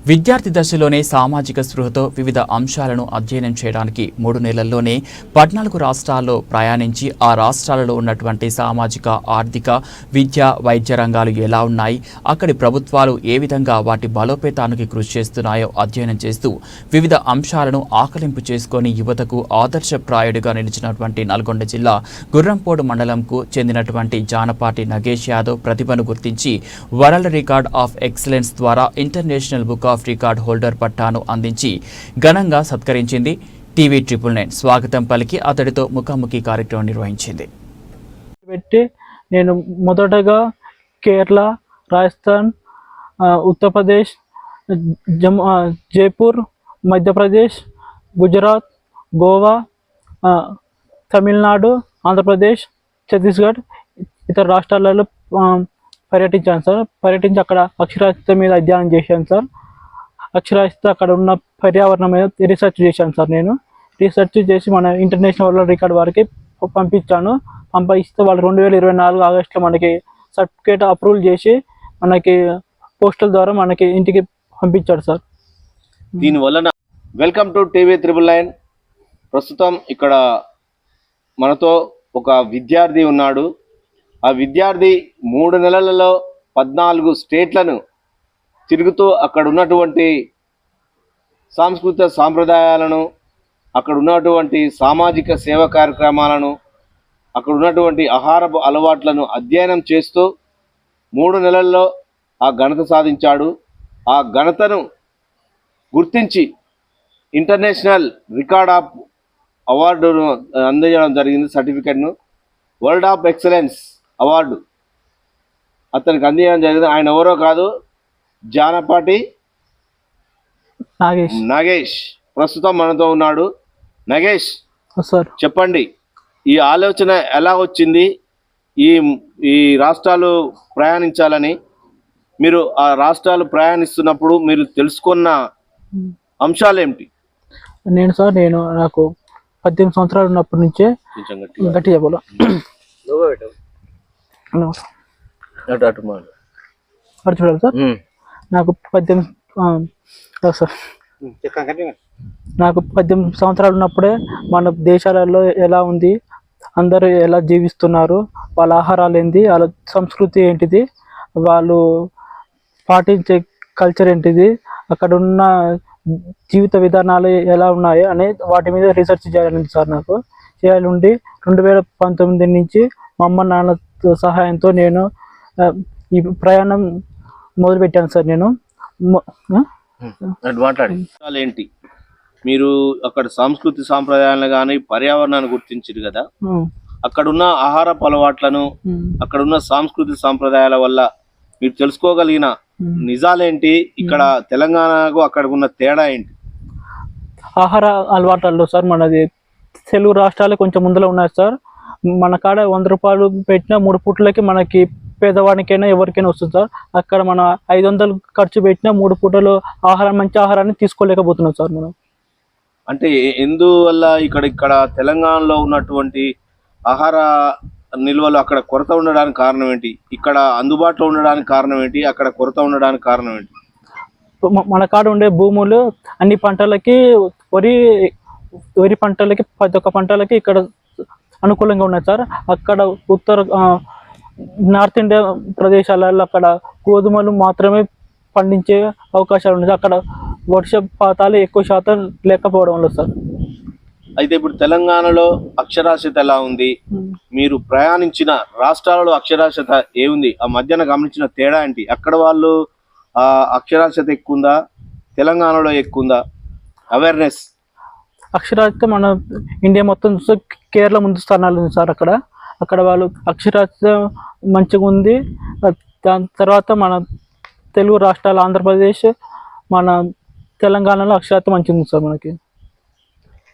విద్యార్థి దశలోనే సామాజిక స్పృహతో వివిధ అంశాలను అధ్యయనం చేయడానికి మూడు నెలల్లోనే పద్నాలుగు రాష్ట్రాల్లో ప్రయాణించి ఆ రాష్ట్రాలలో ఉన్నటువంటి సామాజిక ఆర్థిక విద్య వైద్య రంగాలు ఎలా ఉన్నాయి అక్కడి ప్రభుత్వాలు ఏ విధంగా వాటి బలోపేతానికి కృషి చేస్తున్నాయో అధ్యయనం చేస్తూ వివిధ అంశాలను ఆకలింపు చేసుకొని యువతకు ఆదర్శప్రాయుడిగా నిలిచినటువంటి నల్గొండ జిల్లా గుర్రంపోడు మండలంకు చెందినటువంటి జానపాటి నగేష్ యాదవ్ ప్రతిభను గుర్తించి వరల్డ్ రికార్డ్ ఆఫ్ ఎక్సలెన్స్ ద్వారా international book of record holder పట్టాను అందించి ఘనంగా సత్కరించింది టీవీ ట్రిపుల్ నైన్. స్వాగతం పలికి అతడితో ముఖాముఖి కార్యక్రమం నిర్వహించింది. పెట్టి నేను మొదటగా కేరళ రాజస్థాన్ ఉత్తరప్రదేశ్ జమ్మూ జైపూర్ మధ్యప్రదేశ్ గుజరాత్ గోవా తమిళనాడు ఆంధ్రప్రదేశ్ ఛత్తీస్గఢ్ ఇతర రాష్ట్రాలలో పర్యటించాను సార్. పర్యటించి అక్కడ అక్షరాస్యత మీద అధ్యయనం చేశాను సార్. అక్షరాస్యత అక్కడ ఉన్న పర్యావరణం మీద రీసెర్చ్ చేశాను సార్ నేను. రీసెర్చ్ చేసి మన ఇంటర్నేషనల్ వరల్డ్ రికార్డ్ వారికి పంపించాను. పంపిస్తే వాళ్ళు రెండు వేల ఇరవై నాలుగు ఆగస్టులో మనకి సర్టిఫికేట్ అప్రూవల్ చేసి మనకి పోస్టల్ ద్వారా మనకి ఇంటికి పంపించాడు సార్. దీని వలన welcome to TV triple nine ప్రస్తుతం ఇక్కడ మనతో ఒక విద్యార్థి ఉన్నాడు. ఆ విద్యార్థి మూడు నెలలలో పద్నాలుగు స్టేట్లను తిరుగుతూ అక్కడ ఉన్నటువంటి సాంస్కృతిక సాంప్రదాయాలను అక్కడ ఉన్నటువంటి సామాజిక సేవ కార్యక్రమాలను అక్కడ ఉన్నటువంటి ఆహారపు అలవాట్లను అధ్యయనం చేస్తూ మూడు నెలల్లో ఆ ఘనత సాధించాడు. ఆ ఘనతను గుర్తించి ఇంటర్నేషనల్ రికార్డ్ ఆఫ్ అవార్డును అందజేయడం జరిగింది సర్టిఫికెట్ను. వరల్డ్ ఆఫ్ ఎక్సలెన్స్ అవార్డు అతనికి అందించడం జరిగింది. ఆయన ఎవరో కాదు జానపాటి నాగేష్. నాగేష్. ప్రస్తుతం మనతో ఉన్నాడు. నగేష్ సార్. చెప్పండి. ఈ ఆలోచన ఎలా వచ్చింది? ఈ ఈ రాష్ట్రాలు ప్రయాణించాలని మీరు ఆ రాష్ట్రాలు ప్రయాణిస్తున్నప్పుడు మీరు తెలుసుకున్న అంశాలు ఏమిటి నేను సార్ నేను నాకు పద్దెనిమిది సంవత్సరాలు ఉన్నప్పటి నుంచే. గట్టి చెప్పాలి? అటు చూడాలి సార్. నాకు పద్దెనిమిది సార్. నాకు పద్దెనిమిది సంవత్సరాలు ఉన్నప్పుడే మన దేశాలలో ఎలా ఉంది అందరూ ఎలా జీవిస్తున్నారు వాళ్ళ ఆహారాలు ఏంటి వాళ్ళ సంస్కృతి ఏంటిది వాళ్ళు పాటించే కల్చర్ ఏంటిది అక్కడ ఉన్న జీవిత విధానాలు ఎలా ఉన్నాయి అనే వాటి మీద రీసెర్చ్ చేయాలని సార్ నాకు. చేయాలి ఉండి రెండు వేల పంతొమ్మిది నుంచి మా అమ్మ నాన్న సహాయంతో నేను ఈ ప్రయాణం మొదలుపెట్టాను సార్ నేను. మాట్లాడి. ఏంటి మీరు అక్కడ సంస్కృతి సాంప్రదాయాలను కానీ పర్యావరణాన్ని గుర్తించారు కదా? అక్కడున్న ఆహారపు అలవాట్లను అక్కడున్న సాంస్కృతిక సాంప్రదాయాల వల్ల మీరు తెలుసుకోగలిగిన. నిజాలేంటి? ఇక్కడ తెలంగాణకు అక్కడ ఉన్న తేడా ఏంటి? ఆహార అలవాట్లలో సార్ మనది తెలుగు రాష్ట్రాలు కొంచెం ముందులో ఉన్నాయి సార్. మన కాడ వంద రూపాయలు పెట్టిన మూడు పూటలకి మనకి పేదవాడికైనా ఎవరికైనా వస్తుంది సార్. అక్కడ మన ఐదు వందలు ఖర్చు పెట్టిన మూడు పూటలు ఆహారం మంచి ఆహారాన్ని తీసుకోలేకపోతున్నాం సార్ మనం. అంటే ఎందువల్ల ఇక్కడ ఇక్కడ తెలంగాణలో ఉన్నటువంటి ఆహార నిల్వలు అక్కడ కొరత ఉండడానికి కారణం ఏంటి? ఇక్కడ అందుబాటులో ఉండడానికి కారణం ఏంటి? అక్కడ కొరత ఉండడానికి కారణం ఏంటి? మన కాడ ఉండే భూములు అన్ని పంటలకి వరి వరి పంటలకి ప్రతి ఒక్క పంటలకి ఇక్కడ అనుకూలంగా ఉన్నాయి సార్. అక్కడ ఉత్తర నార్త్ ఇండియా ప్రదేశాలలో అక్కడ గోధుమలు మాత్రమే పండించే అవకాశాలు ఉన్నాయి. అక్కడ వర్షపాతాలు ఎక్కువ శాతం లేకపోవడం వల్ల సార్. అయితే ఇప్పుడు తెలంగాణలో అక్షరాస్యత ఎలా ఉంది? మీరు ప్రయాణించిన రాష్ట్రాలలో అక్షరాస్యత ఏముంది? ఆ మధ్యన గమనించిన తేడా ఏంటి? అక్కడ వాళ్ళు ఆ అక్షరాస్యత ఎక్కువ ఉందా తెలంగాణలో ఎక్కువ ఉందా అవేర్నెస్ అక్షరాస్యత మన ఇండియా మొత్తం చూస్తే కేరళ ముందు స్థానాలు ఉంది సార్ అక్కడ. అక్కడ వాళ్ళు అక్షరాస్యత మంచిగా ఉంది. దాని తర్వాత మన తెలుగు రాష్ట్రాలు ఆంధ్రప్రదేశ్ మన తెలంగాణలో అక్షరాస్యత మంచిగా ఉంది సార్ మనకి.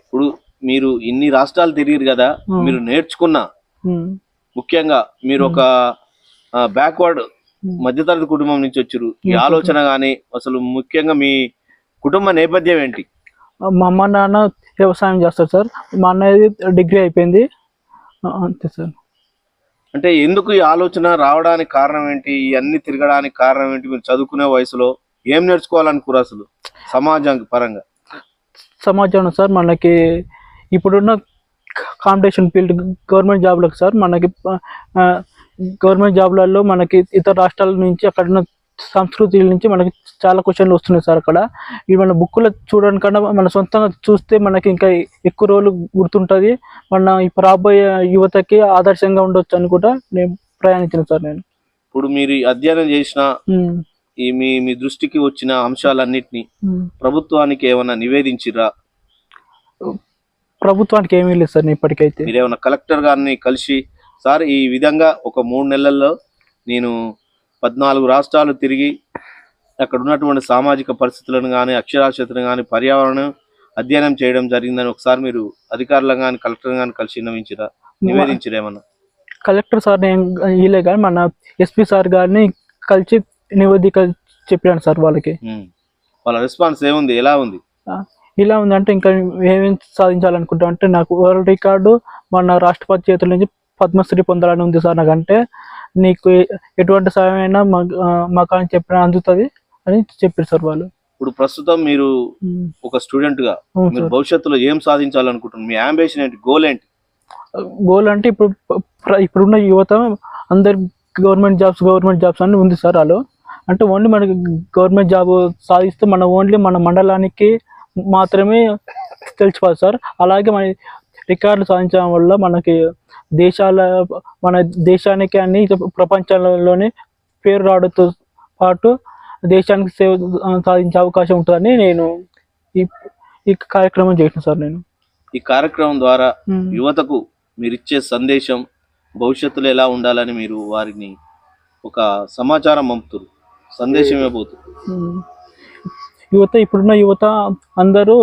ఇప్పుడు మీరు ఇన్ని రాష్ట్రాలు తిరిగిరు కదా. మీరు నేర్చుకున్న ముఖ్యంగా మీరు ఒక బ్యాక్వర్డ్ మధ్యతరగతి కుటుంబం నుంచి వచ్చారు ఈ ఆలోచన గానీ అసలు ముఖ్యంగా మీ కుటుంబ నేపథ్యం ఏంటి? మా అమ్మ నాన్న వ్యవసాయం చేస్తారు సార్. మా అన్నయ్యది డిగ్రీ అయిపోయింది. అంతే సార్. అంటే ఎందుకు ఈ ఆలోచన రావడానికి కారణం ఏంటి? ఇవన్నీ తిరగడానికి కారణం ఏంటి? మీరు చదువుకునే వయసులో ఏం నేర్చుకోవాలనుకున్నారు అసలు? సమాజం పరంగా. సమాజంలో సార్ మనకి ఇప్పుడున్న కాంపిటీషన్ ఫీల్డ్ గవర్నమెంట్ జాబ్లకు సార్ మనకి గవర్నమెంట్ జాబ్లలో మనకి ఇతర రాష్ట్రాల నుంచి అక్కడ ఉన్న సంస్కృతి నుంచి మనకి చాలా క్వశ్చన్లు వస్తున్నాయి సార్ అక్కడ. ఇవి మన బుక్కులో చూడడం కన్నా మన సొంతంగా చూస్తే మనకి ఇంకా ఎక్కువ రోజులు గుర్తుంటుంది. మన ఇప్పుడు రాబోయే యువతకి ఆదర్శంగా ఉండొచ్చు అని కూడా నేను ప్రయాణించిన సార్ నేను. ఇప్పుడు మీరు ఈ అధ్యయనం చేసిన ఈ మీ మీ దృష్టికి వచ్చిన అంశాలన్నిటిని. ప్రభుత్వానికి ఏమైనా నివేదించిరా ప్రభుత్వానికి ఏమీ లేదు సార్ ఇప్పటికైతే. మీరు ఏమైనా కలెక్టర్ గారిని కలిసి సార్ ఈ విధంగా ఒక మూడు నెలల్లో నేను పద్నాలుగు రాష్ట్రాలు తిరిగి అక్కడ ఉన్నటువంటి సామాజిక పరిస్థితులను కానీ అక్షరాస్యతను కానీ పర్యావరణం అధ్యయనం చేయడం జరిగిందని ఒకసారి మీరు అధికారులను కానీ కలెక్టర్ కానీ కలిసి విన్నవించిరా? నివేదించిరా ఏమన్నా? కలెక్టర్ సార్ నేను ఇలే కానీ మన ఎస్పీ సార్ గారిని కలిసి నివేదిక చెప్పాను సార్ వాళ్ళకి. వాళ్ళ రెస్పాన్స్ ఏముంది? ఎలా ఉంది? ఇలా ఉందంటే ఇంకా ఏమేం సాధించాలనుకుంటా అంటే నాకు వరల్డ్ రికార్డు మన రాష్ట్రపతి చేతుల నుంచి పద్మశ్రీ పొందాలని ఉంది సార్ నాకంటే. నీకు ఎటువంటి సాయం అయినా మా అని చెప్పిన అందుతుంది అని చెప్పారు సార్ వాళ్ళు. ఇప్పుడు ప్రస్తుతం మీరు ఒక స్టూడెంట్గా మీరు భవిష్యత్తులో ఏం సాధించాలనుకుంటున్నారు? మీ అంబిషన్ ఏంటి? గోల్ ఏంటి? గోల్ అంటే ఇప్పుడు ఇప్పుడున్న యువత అందరు గవర్నమెంట్ జాబ్స్ గవర్నమెంట్ జాబ్స్ అని ఉంది సార్ వాళ్ళు. అంటే ఓన్లీ మనకి గవర్నమెంట్ జాబ్ సాధిస్తే మన ఓన్లీ మన మండలానికి మాత్రమే తెలిసిపోదు సార్. అలాగే మన రికార్డులు సాధించడం వల్ల మనకి దేశాల మన దేశానికి అన్ని ప్రపంచంలోనే పేరు రావడంతో పాటు దేశానికి సేవ సాధించే అవకాశం ఉంటుందని నేను ఈ ఈ కార్యక్రమం చేసిన సార్ నేను ఈ కార్యక్రమం ద్వారా. యువతకు మీరు ఇచ్చే సందేశం భవిష్యత్తులో ఎలా ఉండాలని మీరు వారిని ఒక సమాచారం పంపుతారు సందేశం ఇవ్వబోతున్నారు ఉమ్. యువత ఇప్పుడున్న యువత అందరూ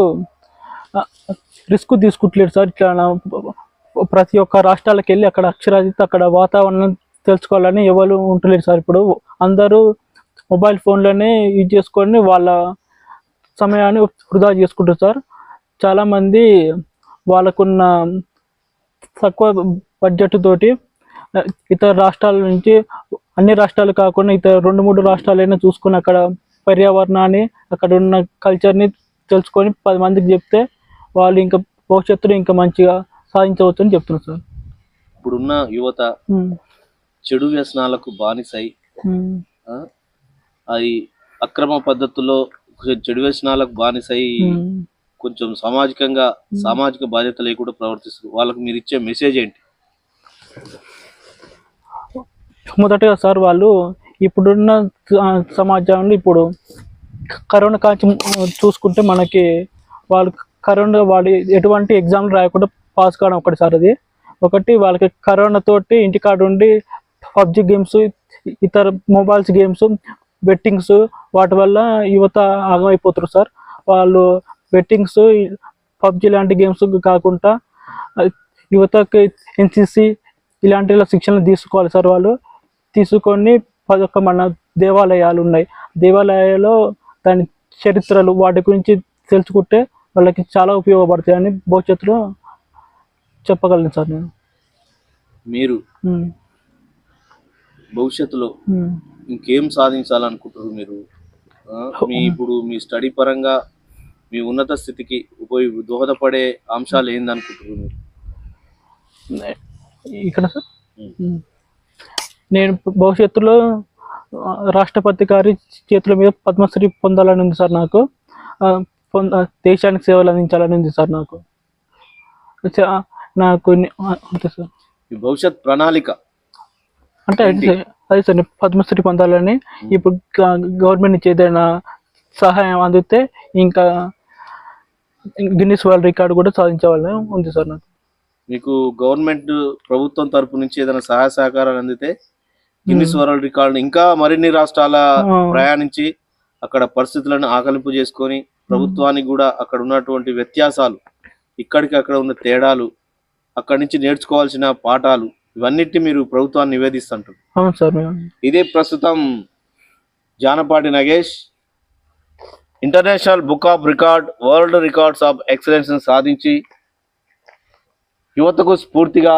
రిస్క్ తీసుకుంటలేరు సార్. ఇట్లా ప్రతి ఒక్క రాష్ట్రాలకు వెళ్ళి అక్కడ అక్షరాస్యత అక్కడ వాతావరణం తెలుసుకోవాలని ఎవరు ఉంటలేరు సార్. ఇప్పుడు అందరూ మొబైల్ ఫోన్లోనే యూజ్ చేసుకొని వాళ్ళ సమయాన్ని వృధా చేసుకుంటారు సార్. చాలామంది వాళ్ళకున్న తక్కువ బడ్జెట్ తోటి ఇతర రాష్ట్రాల నుంచి అన్ని రాష్ట్రాలు కాకుండా ఇతర రెండు మూడు రాష్ట్రాలైనా చూసుకొని అక్కడ పర్యావరణాన్ని అక్కడ ఉన్న కల్చర్ని తెలుసుకొని పది మందికి చెప్తే వాళ్ళు ఇంకా భవిష్యత్తులో ఇంకా మంచిగా సాధించవచ్చు అని చెప్తున్నారు సార్. ఇప్పుడున్న యువత చెడు వ్యసనాలకు బానిసై అది అక్రమ పద్ధతుల్లో చెడు వ్యసనాలకు బానిసై. కొంచెం సామాజికంగా సామాజిక బాధ్యత లేకుండా ప్రవర్తిస్తారు వాళ్ళకు మీరు ఇచ్చే మెసేజ్ ఏంటి? మొదటగా సార్ వాళ్ళు ఇప్పుడున్న సమాజంలో ఇప్పుడు కరోనా కాంచి చూసుకుంటే మనకి వాళ్ళు కరోనా వాడి ఎటువంటి ఎగ్జామ్లు రాయకుండా పాస్ కావడం ఒకటి సార్ అది. ఒకటి వాళ్ళకి కరోనా తోటి ఇంటికాడ ఉండి పబ్జి గేమ్స్ ఇతర మొబైల్స్ గేమ్స్ బెట్టింగ్స్ వాటి వల్ల యువత ఆగమైపోతారు సార్. వాళ్ళు బెట్టింగ్స్ పబ్జి లాంటి గేమ్స్ కాకుండా యువతకి ఎన్సిసి ఇలాంటి శిక్షణ తీసుకోవాలి సార్ వాళ్ళు. తీసుకొని పదొక మన దేవాలయాలు ఉన్నాయి. దేవాలయాల్లో దాని చరిత్రలు వాటి గురించి తెలుసుకుంటే వాళ్ళకి చాలా ఉపయోగపడతాయని భవిష్యత్తులో చెప్పగలను సార్ నేను. మీరు ఉమ్, భవిష్యత్తులో ఉమ్. ఇంకేం సాధించాలనుకుంటారు మీరు? ఆ, మీ ఇప్పుడు మీ స్టడీ పరంగా మీ ఉన్నత స్థితికి ఉపయోగ దోహదపడే అంశాలు ఏందనుకుంటారు మీరు? ఇక్కడ సార్? ఉమ్. ఉమ్. నేను భవిష్యత్తులో ఆ, రాష్ట్రపతి గారి చేతుల మీద పద్మశ్రీ పొందాలని ఉంది సార్ నాకు. ఆ, పొంద దేశానికి సేవలు అందించాలని ఉంది సార్ నాకు. నాకు అంతే సార్. మీ భవిష్యత్ ప్రణాళిక. అంటే అది సార్- పద్మశ్రీ పొందాలని ఇప్పుడు గవర్నమెంట్ నుంచి ఏదైనా సహాయం అందితే ఇంకా గిన్నిస్ వరల్డ్ రికార్డు కూడా సాధించాలని ఉంది సార్ నాకు. మీకు గవర్నమెంట్ ప్రభుత్వం తరపు నుంచి ఏదైనా సహాయ సహకారాలు అందితే గిన్నిస్ వరల్డ్ రికార్డు ఇంకా మరిన్ని రాష్ట్రాల. ప్రయాణించి అక్కడ పరిస్థితులను ఆకలింపు చేసుకొని ప్రభుత్వానికి కూడా అక్కడ ఉన్నటువంటి వ్యత్యాసాలు ఇక్కడికి అక్కడ ఉన్న తేడాలు అక్కడి నుంచి నేర్చుకోవాల్సిన పాఠాలు ఇవన్నిటిని మీరు ప్రభుత్వాన్ని నివేదిస్తుంటారు. అవును సార్ మేము ఇదే ప్రస్తుతం Janapati Nagesh international book of record world records of excellence సాధించి యువతకు స్ఫూర్తిగా